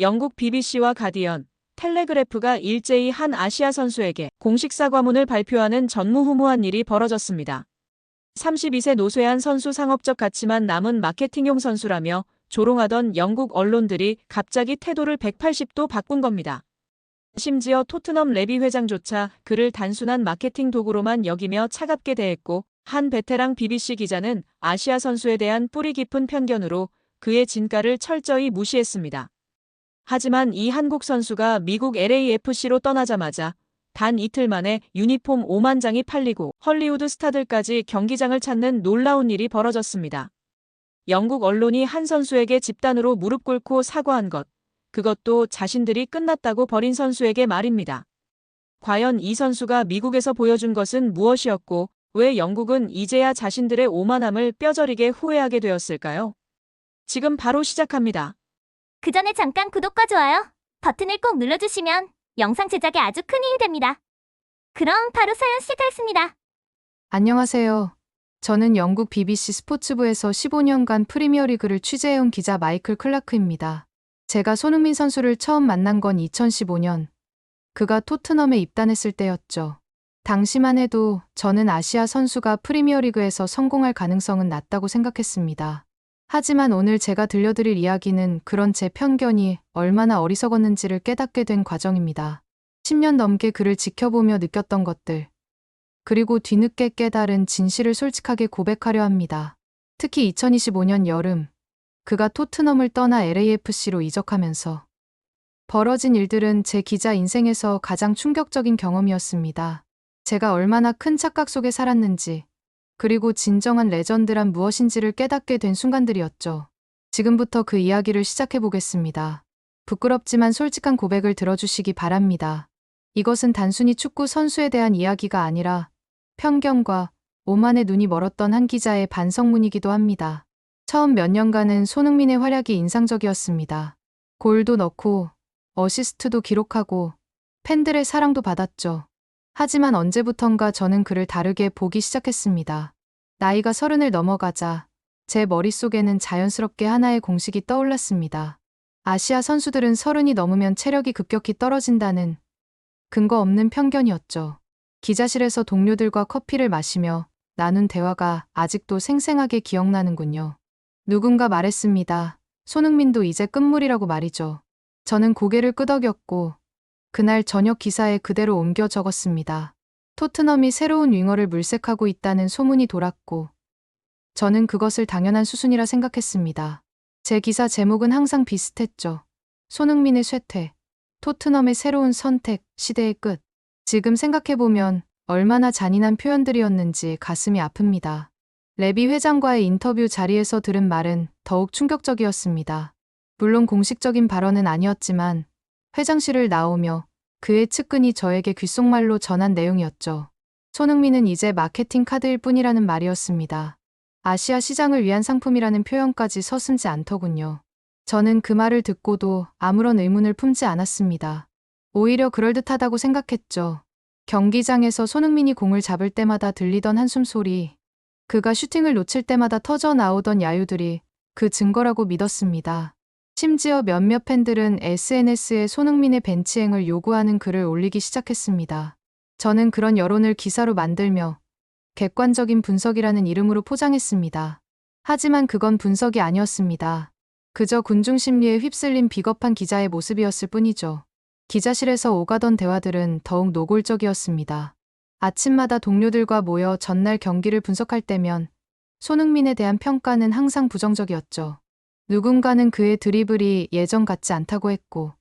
영국 BBC와 가디언, 텔레그래프가 일제히 한 아시아 선수에게 공식 사과문을 발표하는 전무후무한 일이 벌어졌습니다. 32세 노쇠한 선수 상업적 가치만 남은 마케팅용 선수라며 조롱하던 영국 언론들이 갑자기 태도를 180도 바꾼 겁니다. 심지어 토트넘 레비 회장조차 그를 단순한 마케팅 도구로만 여기며 차갑게 대했고 한 베테랑 BBC 기자는 아시아 선수에 대한 뿌리 깊은 편견으로 그의 진가를 철저히 무시했습니다. 하지만 이 한국 선수가 미국 LAFC로 떠나자마자 단 이틀 만에 유니폼 5만 장이 팔리고 헐리우드 스타들까지 경기장을 찾는 놀라운 일이 벌어졌습니다. 영국 언론이 한 선수에게 집단으로 무릎 꿇고 사과한 것, 그것도 자신들이 끝났다고 버린 선수에게 말입니다. 과연 이 선수가 미국에서 보여준 것은 무엇이었고, 왜 영국은 이제야 자신들의 오만함을 뼈저리게 후회하게 되었을까요? 지금 바로 시작합니다. 그 전에 잠깐 구독과 좋아요 버튼을 꼭 눌러주시면 영상 제작에 아주 큰 힘이 됩니다. 그럼 바로 사연 시작하겠습니다. 안녕하세요. 저는 영국 BBC 스포츠부에서 15년간 프리미어리그를 취재해온 기자 마이클 클라크입니다. 제가 손흥민 선수를 처음 만난 건 2015년. 그가 토트넘에 입단했을 때였죠. 당시만 해도 저는 아시아 선수가 프리미어리그에서 성공할 가능성은 낮다고 생각했습니다. 하지만 오늘 제가 들려드릴 이야기는 그런 제 편견이 얼마나 어리석었는지를 깨닫게 된 과정입니다. 10년 넘게 그를 지켜보며 느꼈던 것들. 그리고 뒤늦게 깨달은 진실을 솔직하게 고백하려 합니다. 특히 2025년 여름, 그가 토트넘을 떠나 LAFC로 이적하면서 벌어진 일들은 제 기자 인생에서 가장 충격적인 경험이었습니다. 제가 얼마나 큰 착각 속에 살았는지, 그리고 진정한 레전드란 무엇인지를 깨닫게 된 순간들이었죠. 지금부터 그 이야기를 시작해 보겠습니다. 부끄럽지만 솔직한 고백을 들어주시기 바랍니다. 이것은 단순히 축구 선수에 대한 이야기가 아니라 편견과 오만의 눈이 멀었던 한 기자의 반성문이기도 합니다. 처음 몇 년간은 손흥민의 활약이 인상적이었습니다. 골도 넣고 어시스트도 기록하고 팬들의 사랑도 받았죠. 하지만 언제부턴가 저는 그를 다르게 보기 시작했습니다. 나이가 서른을 넘어가자 제 머릿속에는 자연스럽게 하나의 공식이 떠올랐습니다. 아시아 선수들은 서른이 넘으면 체력이 급격히 떨어진다는 근거 없는 편견이었죠. 기자실에서 동료들과 커피를 마시며 나눈 대화가 아직도 생생하게 기억나는군요. 누군가 말했습니다. 손흥민도 이제 끝물이라고 말이죠. 저는 고개를 끄덕였고 그날 저녁 기사에 그대로 옮겨 적었습니다. 토트넘이 새로운 윙어를 물색하고 있다는 소문이 돌았고 저는 그것을 당연한 수순이라 생각했습니다. 제 기사 제목은 항상 비슷했죠. 손흥민의 쇠퇴, 토트넘의 새로운 선택, 시대의 끝. 지금 생각해보면 얼마나 잔인한 표현들이었는지 가슴이 아픕니다. 레비 회장과의 인터뷰 자리에서 들은 말은 더욱 충격적이었습니다. 물론 공식적인 발언은 아니었지만 회장실을 나오며 그의 측근이 저에게 귓속말로 전한 내용이었죠. 손흥민은 이제 마케팅 카드일 뿐이라는 말이었습니다. 아시아 시장을 위한 상품이라는 표현까지 서슴지 않더군요. 저는 그 말을 듣고도 아무런 의문을 품지 않았습니다. 오히려 그럴듯하다고 생각했죠. 경기장에서 손흥민이 공을 잡을 때마다 들리던 한숨 소리, 그가 슈팅을 놓칠 때마다 터져 나오던 야유들이 그 증거라고 믿었습니다. 심지어 몇몇 팬들은 SNS에 손흥민의 벤치행을 요구하는 글을 올리기 시작했습니다. 저는 그런 여론을 기사로 만들며 객관적인 분석이라는 이름으로 포장했습니다. 하지만 그건 분석이 아니었습니다. 그저 군중 심리에 휩쓸린 비겁한 기자의 모습이었을 뿐이죠. 기자실에서 오가던 대화들은 더욱 노골적이었습니다. 아침마다 동료들과 모여 전날 경기를 분석할 때면 손흥민에 대한 평가는 항상 부정적이었죠. 누군가는 그의 드리블이 예전 같지 않다고 했고,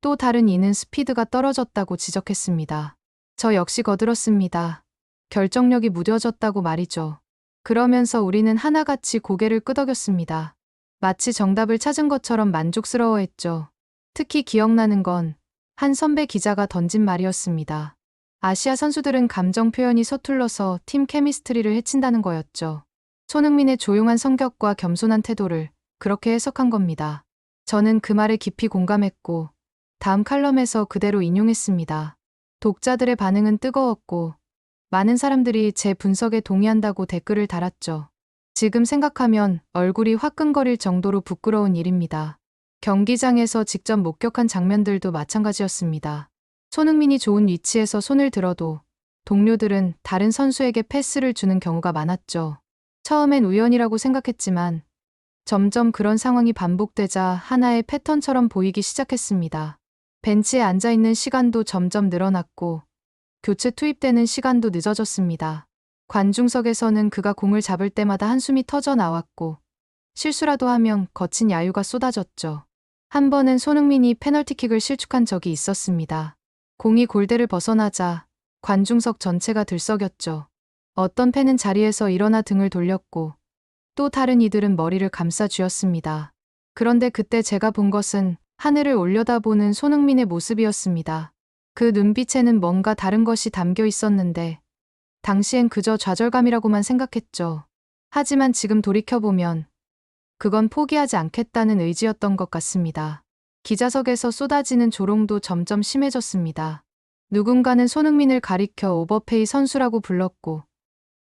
또 다른 이는 스피드가 떨어졌다고 지적했습니다. 저 역시 거들었습니다. 결정력이 무뎌졌다고 말이죠. 그러면서 우리는 하나같이 고개를 끄덕였습니다. 마치 정답을 찾은 것처럼 만족스러워했죠. 특히 기억나는 건 한 선배 기자가 던진 말이었습니다. 아시아 선수들은 감정 표현이 서툴러서 팀 케미스트리를 해친다는 거였죠. 손흥민의 조용한 성격과 겸손한 태도를 그렇게 해석한 겁니다. 저는 그 말에 깊이 공감했고, 다음 칼럼에서 그대로 인용했습니다. 독자들의 반응은 뜨거웠고, 많은 사람들이 제 분석에 동의한다고 댓글을 달았죠. 지금 생각하면 얼굴이 화끈거릴 정도로 부끄러운 일입니다. 경기장에서 직접 목격한 장면들도 마찬가지였습니다. 손흥민이 좋은 위치에서 손을 들어도 동료들은 다른 선수에게 패스를 주는 경우가 많았죠. 처음엔 우연이라고 생각했지만 점점 그런 상황이 반복되자 하나의 패턴처럼 보이기 시작했습니다. 벤치에 앉아 있는 시간도 점점 늘어났고 교체 투입되는 시간도 늦어졌습니다. 관중석에서는 그가 공을 잡을 때마다 한숨이 터져 나왔고 실수라도 하면 거친 야유가 쏟아졌죠. 한 번은 손흥민이 페널티킥을 실축한 적이 있었습니다. 공이 골대를 벗어나자 관중석 전체가 들썩였죠. 어떤 팬은 자리에서 일어나 등을 돌렸고 또 다른 이들은 머리를 감싸 쥐었습니다. 그런데 그때 제가 본 것은 하늘을 올려다보는 손흥민의 모습이었습니다. 그 눈빛에는 뭔가 다른 것이 담겨 있었는데 당시엔 그저 좌절감이라고만 생각했죠. 하지만 지금 돌이켜보면 그건 포기하지 않겠다는 의지였던 것 같습니다. 기자석에서 쏟아지는 조롱도 점점 심해졌습니다. 누군가는 손흥민을 가리켜 오버페이 선수라고 불렀고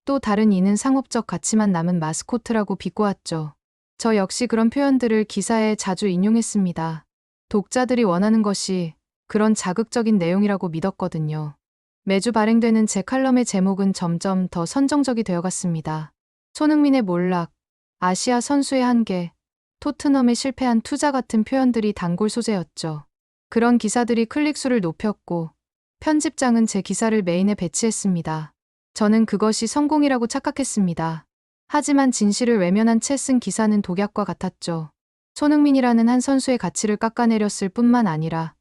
또 다른 이는 상업적 가치만 남은 마스코트라고 비꼬았죠. 저 역시 그런 표현들을 기사에 자주 인용했습니다. 독자들이 원하는 것이 그런 자극적인 내용이라고 믿었거든요. 매주 발행되는 제 칼럼의 제목은 점점 더 선정적이 되어갔습니다. 손흥민의 몰락, 아시아 선수의 한계, 토트넘에 실패한 투자 같은 표현들이 단골 소재였죠. 그런 기사들이 클릭수를 높였고 편집장은 제 기사를 메인에 배치했습니다. 저는 그것이 성공이라고 착각했습니다. 하지만 진실을 외면한 채 쓴 기사는 독약과 같았죠. 손흥민이라는 한 선수의 가치를 깎아내렸을 뿐만 아니라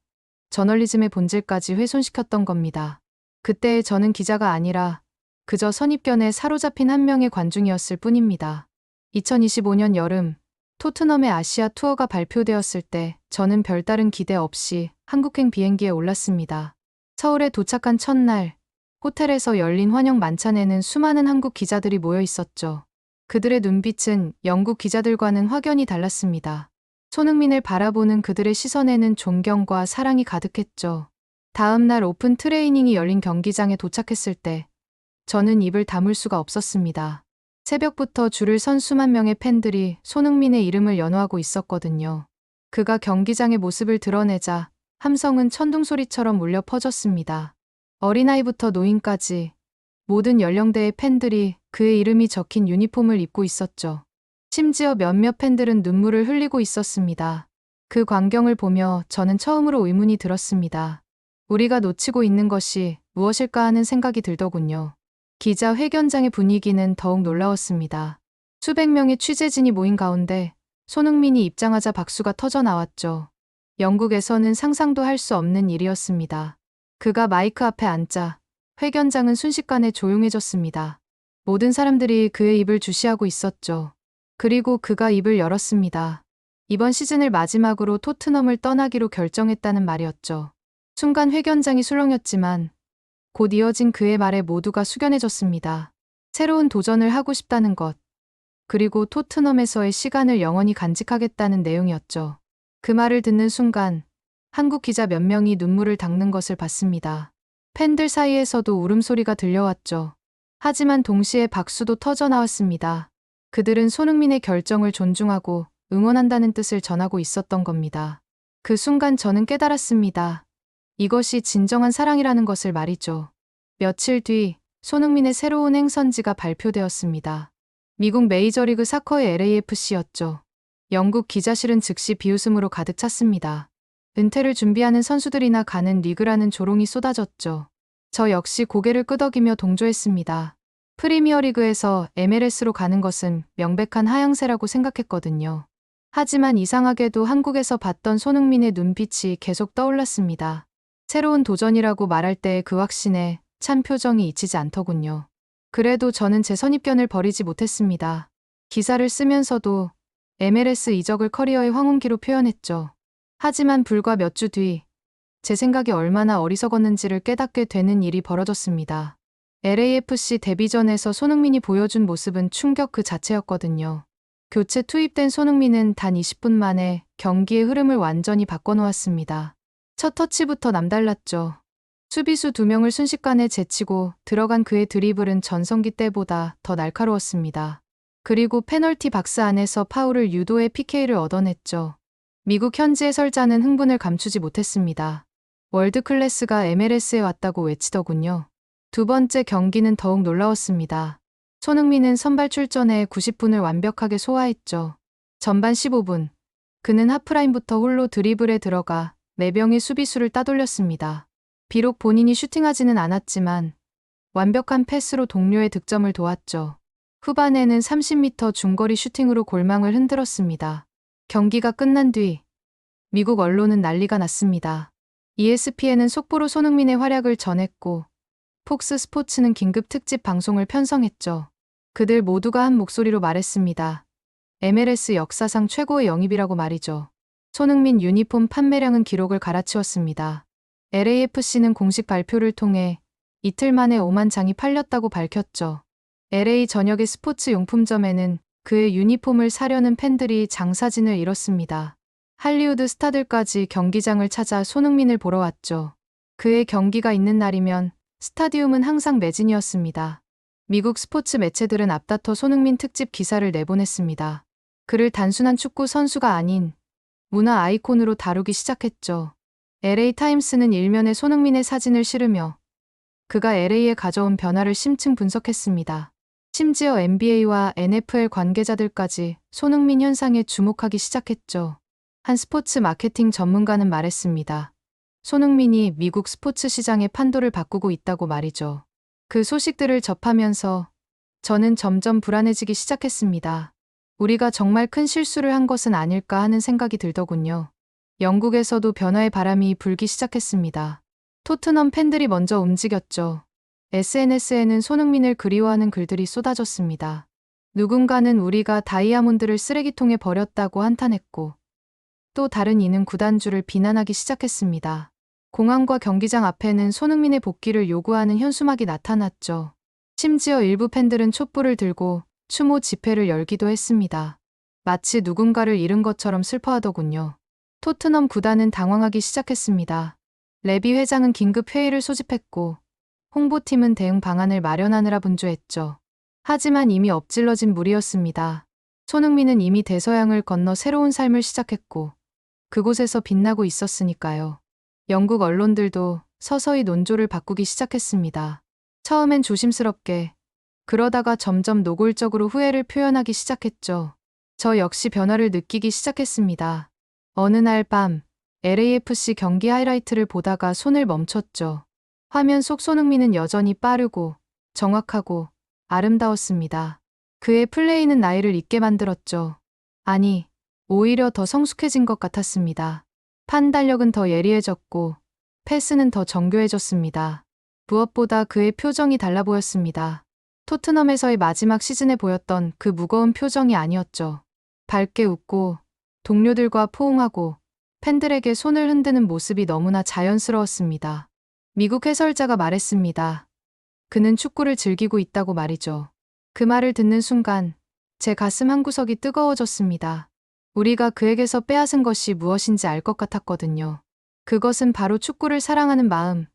저널리즘의 본질까지 훼손시켰던 겁니다. 그때의 저는 기자가 아니라 그저 선입견에 사로잡힌 한 명의 관중이었을 뿐입니다. 2025년 여름 토트넘의 아시아 투어가 발표되었을 때 저는 별다른 기대 없이 한국행 비행기에 올랐습니다. 서울에 도착한 첫날 호텔에서 열린 환영 만찬에는 수많은 한국 기자들이 모여 있었죠. 그들의 눈빛은 영국 기자들과는 확연히 달랐습니다. 손흥민을 바라보는 그들의 시선에는 존경과 사랑이 가득했죠. 다음 날 오픈 트레이닝이 열린 경기장에 도착했을 때 저는 입을 다물 수가 없었습니다. 새벽부터 줄을 선 수만 명의 팬들이 손흥민의 이름을 연호하고 있었거든요. 그가 경기장의 모습을 드러내자 함성은 천둥 소리처럼 울려 퍼졌습니다. 어린아이부터 노인까지 모든 연령대의 팬들이 그의 이름이 적힌 유니폼을 입고 있었죠. 심지어 몇몇 팬들은 눈물을 흘리고 있었습니다. 그 광경을 보며 저는 처음으로 의문이 들었습니다. 우리가 놓치고 있는 것이 무엇일까 하는 생각이 들더군요. 기자 회견장의 분위기는 더욱 놀라웠습니다. 수백 명의 취재진이 모인 가운데 손흥민이 입장하자 박수가 터져 나왔죠. 영국에서는 상상도 할 수 없는 일이었습니다. 그가 마이크 앞에 앉자 회견장은 순식간에 조용해졌습니다. 모든 사람들이 그의 입을 주시하고 있었죠. 그리고 그가 입을 열었습니다. 이번 시즌을 마지막으로 토트넘을 떠나기로 결정했다는 말이었죠. 순간 회견장이 술렁였지만 곧 이어진 그의 말에 모두가 숙연해졌습니다. 새로운 도전을 하고 싶다는 것, 그리고 토트넘에서의 시간을 영원히 간직하겠다는 내용이었죠. 그 말을 듣는 순간 한국 기자 몇 명이 눈물을 닦는 것을 봤습니다. 팬들 사이에서도 울음소리가 들려왔죠. 하지만 동시에 박수도 터져 나왔습니다. 그들은 손흥민의 결정을 존중하고 응원한다는 뜻을 전하고 있었던 겁니다. 그 순간 저는 깨달았습니다. 이것이 진정한 사랑이라는 것을 말이죠. 며칠 뒤 손흥민의 새로운 행선지가 발표되었습니다. 미국 메이저리그 사커의 LAFC였죠. 영국 기자실은 즉시 비웃음으로 가득 찼습니다. 은퇴를 준비하는 선수들이나 가는 리그라는 조롱이 쏟아졌죠. 저 역시 고개를 끄덕이며 동조했습니다. 프리미어리그에서 MLS로 가는 것은 명백한 하향세라고 생각했거든요. 하지만 이상하게도 한국에서 봤던 손흥민의 눈빛이 계속 떠올랐습니다. 새로운 도전이라고 말할 때의 그 확신에 찬 표정이 잊히지 않더군요. 그래도 저는 제 선입견을 버리지 못했습니다. 기사를 쓰면서도 MLS 이적을 커리어의 황혼기로 표현했죠. 하지만 불과 몇 주 뒤, 제 생각이 얼마나 어리석었는지를 깨닫게 되는 일이 벌어졌습니다. LAFC 데뷔전에서 손흥민이 보여준 모습은 충격 그 자체였거든요. 교체 투입된 손흥민은 단 20분 만에 경기의 흐름을 완전히 바꿔놓았습니다. 첫 터치부터 남달랐죠. 수비수 두 명을 순식간에 제치고 들어간 그의 드리블은 전성기 때보다 더 날카로웠습니다. 그리고 페널티 박스 안에서 파울을 유도해 PK를 얻어냈죠. 미국 현지 해설자는 흥분을 감추지 못했습니다. 월드 클래스가 MLS에 왔다고 외치더군요. 두 번째 경기는 더욱 놀라웠습니다. 손흥민은 선발 출전에 90분을 완벽하게 소화했죠. 전반 15분. 그는 하프라인부터 홀로 드리블에 들어가 4명의 수비수를 따돌렸습니다. 비록 본인이 슈팅하지는 않았지만 완벽한 패스로 동료의 득점을 도왔죠. 후반에는 30m 중거리 슈팅으로 골망을 흔들었습니다. 경기가 끝난 뒤 미국 언론은 난리가 났습니다. ESPN은 속보로 손흥민의 활약을 전했고 폭스 스포츠는 긴급 특집 방송을 편성했죠. 그들 모두가 한 목소리로 말했습니다. MLS 역사상 최고의 영입이라고 말이죠. 손흥민 유니폼 판매량은 기록을 갈아치웠습니다. LAFC는 공식 발표를 통해 이틀 만에 5만 장이 팔렸다고 밝혔죠. LA 전역의 스포츠 용품점에는 그의 유니폼을 사려는 팬들이 장사진을 이뤘습니다. 할리우드 스타들까지 경기장을 찾아 손흥민을 보러 왔죠. 그의 경기가 있는 날이면 스타디움은 항상 매진이었습니다. 미국 스포츠 매체들은 앞다퉈 손흥민 특집 기사를 내보냈습니다. 그를 단순한 축구 선수가 아닌 문화 아이콘으로 다루기 시작했죠. LA 타임스는 일면에 손흥민의 사진을 실으며 그가 LA에 가져온 변화를 심층 분석했습니다. 심지어 NBA와 NFL 관계자들까지 손흥민 현상에 주목하기 시작했죠. 한 스포츠 마케팅 전문가는 말했습니다. 손흥민이 미국 스포츠 시장의 판도를 바꾸고 있다고 말이죠. 그 소식들을 접하면서 저는 점점 불안해지기 시작했습니다. 우리가 정말 큰 실수를 한 것은 아닐까 하는 생각이 들더군요. 영국에서도 변화의 바람이 불기 시작했습니다. 토트넘 팬들이 먼저 움직였죠. SNS에는 손흥민을 그리워하는 글들이 쏟아졌습니다. 누군가는 우리가 다이아몬드를 쓰레기통에 버렸다고 한탄했고, 또 다른 이는 구단주를 비난하기 시작했습니다. 공항과 경기장 앞에는 손흥민의 복귀를 요구하는 현수막이 나타났죠. 심지어 일부 팬들은 촛불을 들고 추모 집회를 열기도 했습니다. 마치 누군가를 잃은 것처럼 슬퍼하더군요. 토트넘 구단은 당황하기 시작했습니다. 레비 회장은 긴급 회의를 소집했고 홍보팀은 대응 방안을 마련하느라 분주했죠. 하지만 이미 엎질러진 물이었습니다. 손흥민은 이미 대서양을 건너 새로운 삶을 시작했고 그곳에서 빛나고 있었으니까요. 영국 언론들도 서서히 논조를 바꾸기 시작했습니다. 처음엔 조심스럽게 그러다가 점점 노골적으로 후회를 표현하기 시작했죠. 저 역시 변화를 느끼기 시작했습니다. 어느 날 밤 LAFC 경기 하이라이트를 보다가 손을 멈췄죠. 화면 속 손흥민은 여전히 빠르고 정확하고 아름다웠습니다. 그의 플레이는 나이를 잊게 만들었죠. 아니, 오히려 더 성숙해진 것 같았습니다. 판 달력은 더 예리해졌고 패스는 더 정교해졌습니다. 무엇보다 그의 표정이 달라 보였습니다. 토트넘에서의 마지막 시즌에 보였던 그 무거운 표정이 아니었죠. 밝게 웃고 동료들과 포옹하고 팬들에게 손을 흔드는 모습이 너무나 자연스러웠습니다. 미국 해설자가 말했습니다. 그는 축구를 즐기고 있다고 말이죠. 그 말을 듣는 순간 제 가슴 한구석이 뜨거워졌습니다. 우리가 그에게서 빼앗은 것이 무엇인지 알 것 같았거든요. 그것은 바로 축구를 사랑하는 마음,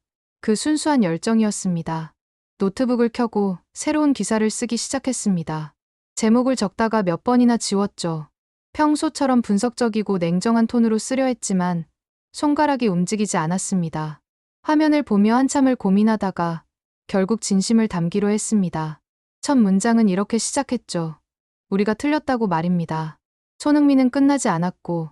그 순수한 열정이었습니다. 노트북을 켜고 새로운 기사를 쓰기 시작했습니다. 제목을 적다가 몇 번이나 지웠죠. 평소처럼 분석적이고 냉정한 톤으로 쓰려 했지만 손가락이 움직이지 않았습니다. 화면을 보며 한참을 고민하다가 결국 진심을 담기로 했습니다. 첫 문장은 이렇게 시작했죠. 우리가 틀렸다고 말입니다. 손흥민은 끝나지 않았고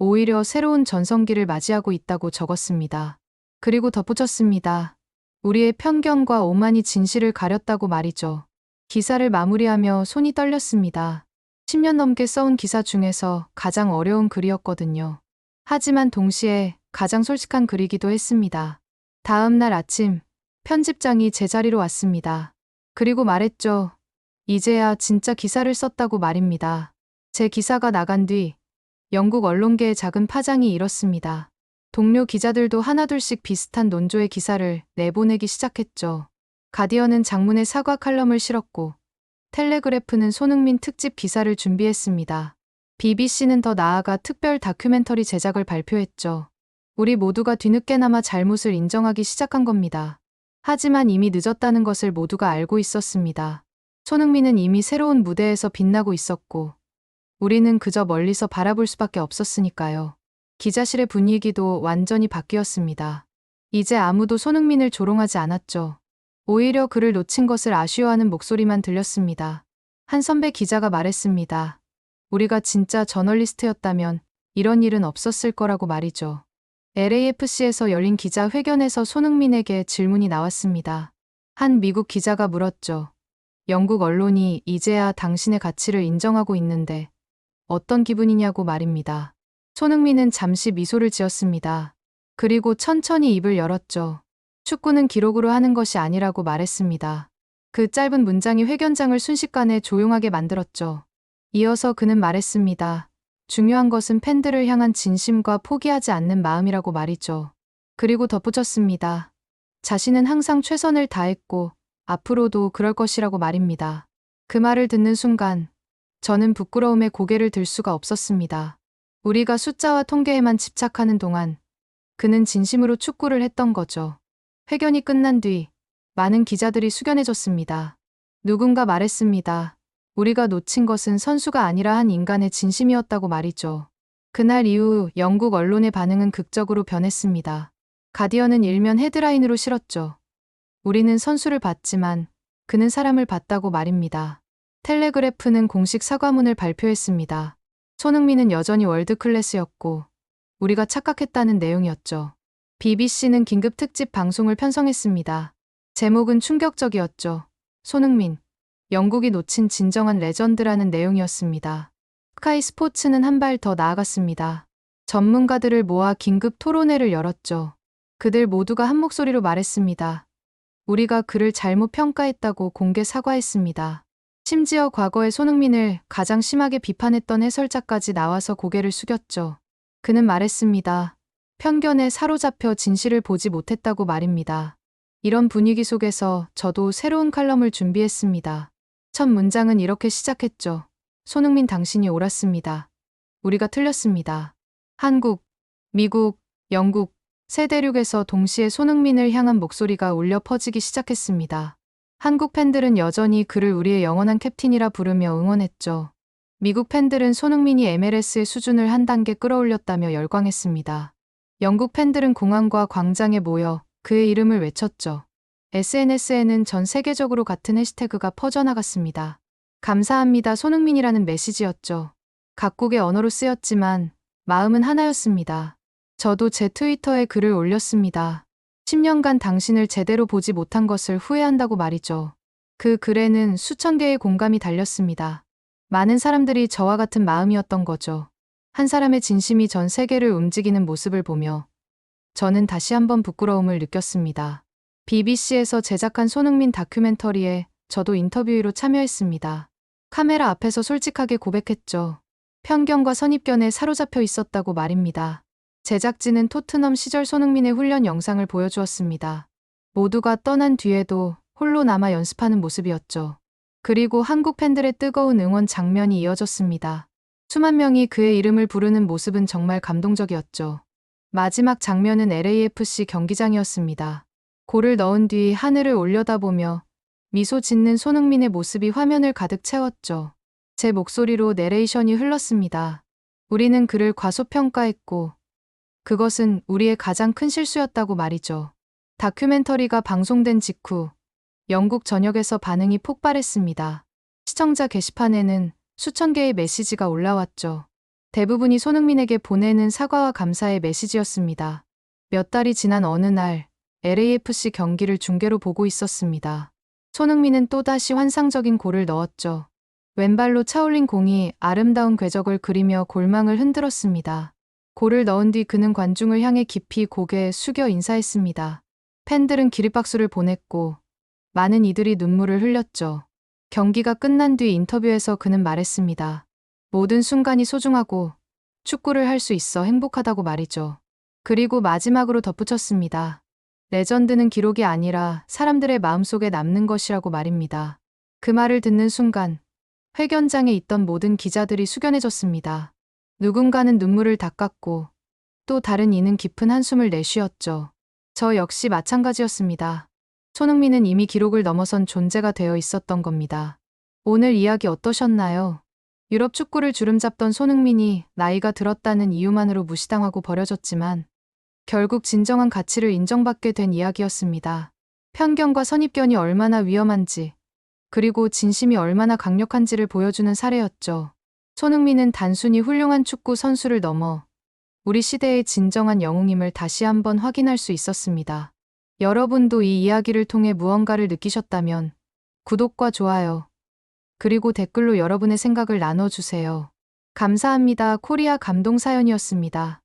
오히려 새로운 전성기를 맞이하고 있다고 적었습니다. 그리고 덧붙였습니다. 우리의 편견과 오만이 진실을 가렸다고 말이죠. 기사를 마무리하며 손이 떨렸습니다. 10년 넘게 써온 기사 중에서 가장 어려운 글이었거든요. 하지만 동시에 가장 솔직한 글이기도 했습니다. 다음 날 아침, 편집장이 제 자리로 왔습니다. 그리고 말했죠. 이제야 진짜 기사를 썼다고 말입니다. 제 기사가 나간 뒤 영국 언론계에 작은 파장이 일었습니다. 동료 기자들도 하나둘씩 비슷한 논조의 기사를 내보내기 시작했죠. 가디언은 장문의 사과 칼럼을 실었고 텔레그래프는 손흥민 특집 기사를 준비했습니다. BBC는 더 나아가 특별 다큐멘터리 제작을 발표했죠. 우리 모두가 뒤늦게나마 잘못을 인정하기 시작한 겁니다. 하지만 이미 늦었다는 것을 모두가 알고 있었습니다. 손흥민은 이미 새로운 무대에서 빛나고 있었고, 우리는 그저 멀리서 바라볼 수밖에 없었으니까요. 기자실의 분위기도 완전히 바뀌었습니다. 이제 아무도 손흥민을 조롱하지 않았죠. 오히려 그를 놓친 것을 아쉬워하는 목소리만 들렸습니다. 한 선배 기자가 말했습니다. 우리가 진짜 저널리스트였다면 이런 일은 없었을 거라고 말이죠. LAFC에서 열린 기자회견에서 손흥민에게 질문이 나왔습니다. 한 미국 기자가 물었죠. 영국 언론이 이제야 당신의 가치를 인정하고 있는데 어떤 기분이냐고 말입니다. 손흥민은 잠시 미소를 지었습니다. 그리고 천천히 입을 열었죠. 축구는 기록으로 하는 것이 아니라고 말했습니다. 그 짧은 문장이 회견장을 순식간에 조용하게 만들었죠. 이어서 그는 말했습니다. 중요한 것은 팬들을 향한 진심과 포기하지 않는 마음이라고 말이죠. 그리고 덧붙였습니다. 자신은 항상 최선을 다했고 앞으로도 그럴 것이라고 말입니다. 그 말을 듣는 순간 저는 부끄러움에 고개를 들 수가 없었습니다. 우리가 숫자와 통계에만 집착하는 동안 그는 진심으로 축구를 했던 거죠. 회견이 끝난 뒤 많은 기자들이 숙연해졌습니다. 누군가 말했습니다. 우리가 놓친 것은 선수가 아니라 한 인간의 진심이었다고 말이죠. 그날 이후 영국 언론의 반응은 극적으로 변했습니다. 가디언은 일면 헤드라인으로 실었죠. 우리는 선수를 봤지만 그는 사람을 봤다고 말입니다. 텔레그래프는 공식 사과문을 발표했습니다. 손흥민은 여전히 월드 클래스였고 우리가 착각했다는 내용이었죠. BBC는 긴급 특집 방송을 편성했습니다. 제목은 충격적이었죠. 손흥민, 영국이 놓친 진정한 레전드라는 내용이었습니다. 스카이 스포츠는 한 발 더 나아갔습니다. 전문가들을 모아 긴급 토론회를 열었죠. 그들 모두가 한 목소리로 말했습니다. 우리가 그를 잘못 평가했다고 공개 사과했습니다. 심지어 과거에 손흥민을 가장 심하게 비판했던 해설자까지 나와서 고개를 숙였죠. 그는 말했습니다. 편견에 사로잡혀 진실을 보지 못했다고 말입니다. 이런 분위기 속에서 저도 새로운 칼럼을 준비했습니다. 첫 문장은 이렇게 시작했죠. 손흥민 당신이 옳았습니다. 우리가 틀렸습니다. 한국, 미국, 영국, 세 대륙에서 동시에 손흥민을 향한 목소리가 울려 퍼지기 시작했습니다. 한국 팬들은 여전히 그를 우리의 영원한 캡틴이라 부르며 응원했죠. 미국 팬들은 손흥민이 MLS의 수준을 한 단계 끌어올렸다며 열광했습니다. 영국 팬들은 공항과 광장에 모여 그의 이름을 외쳤죠. SNS에는 전 세계적으로 같은 해시태그가 퍼져나갔습니다. 감사합니다 손흥민이라는 메시지였죠. 각국의 언어로 쓰였지만 마음은 하나였습니다. 저도 제 트위터에 글을 올렸습니다. 10년간 당신을 제대로 보지 못한 것을 후회한다고 말이죠. 그 글에는 수천 개의 공감이 달렸습니다. 많은 사람들이 저와 같은 마음이었던 거죠. 한 사람의 진심이 전 세계를 움직이는 모습을 보며 저는 다시 한번 부끄러움을 느꼈습니다. BBC에서 제작한 손흥민 다큐멘터리에 저도 인터뷰로 참여했습니다. 카메라 앞에서 솔직하게 고백했죠. 편견과 선입견에 사로잡혀 있었다고 말입니다. 제작진은 토트넘 시절 손흥민의 훈련 영상을 보여주었습니다. 모두가 떠난 뒤에도 홀로 남아 연습하는 모습이었죠. 그리고 한국 팬들의 뜨거운 응원 장면이 이어졌습니다. 수만 명이 그의 이름을 부르는 모습은 정말 감동적이었죠. 마지막 장면은 LAFC 경기장이었습니다. 골을 넣은 뒤 하늘을 올려다보며 미소 짓는 손흥민의 모습이 화면을 가득 채웠죠. 제 목소리로 내레이션이 흘렀습니다. 우리는 그를 과소평가했고 그것은 우리의 가장 큰 실수였다고 말이죠. 다큐멘터리가 방송된 직후 영국 전역에서 반응이 폭발했습니다. 시청자 게시판에는 수천 개의 메시지가 올라왔죠. 대부분이 손흥민에게 보내는 사과와 감사의 메시지였습니다. 몇 달이 지난 어느 날 LAFC 경기를 중계로 보고 있었습니다. 손흥민은 또다시 환상적인 골을 넣었죠. 왼발로 차올린 공이 아름다운 궤적을 그리며 골망을 흔들었습니다. 골을 넣은 뒤 그는 관중을 향해 깊이 고개 숙여 인사했습니다. 팬들은 기립박수를 보냈고 많은 이들이 눈물을 흘렸죠. 경기가 끝난 뒤 인터뷰에서 그는 말했습니다. 모든 순간이 소중하고 축구를 할 수 있어 행복하다고 말이죠. 그리고 마지막으로 덧붙였습니다. 레전드는 기록이 아니라 사람들의 마음속에 남는 것이라고 말입니다. 그 말을 듣는 순간 회견장에 있던 모든 기자들이 숙연해졌습니다. 누군가는 눈물을 닦았고 또 다른 이는 깊은 한숨을 내쉬었죠. 저 역시 마찬가지였습니다. 손흥민은 이미 기록을 넘어선 존재가 되어 있었던 겁니다. 오늘 이야기 어떠셨나요? 유럽 축구를 주름잡던 손흥민이 나이가 들었다는 이유만으로 무시당하고 버려졌지만 결국 진정한 가치를 인정받게 된 이야기였습니다. 편견과 선입견이 얼마나 위험한지 그리고 진심이 얼마나 강력한지를 보여주는 사례였죠. 손흥민은 단순히 훌륭한 축구 선수를 넘어 우리 시대의 진정한 영웅임을 다시 한번 확인할 수 있었습니다. 여러분도 이 이야기를 통해 무언가를 느끼셨다면 구독과 좋아요, 그리고 댓글로 여러분의 생각을 나눠주세요. 감사합니다. 코리아 감동 사연이었습니다.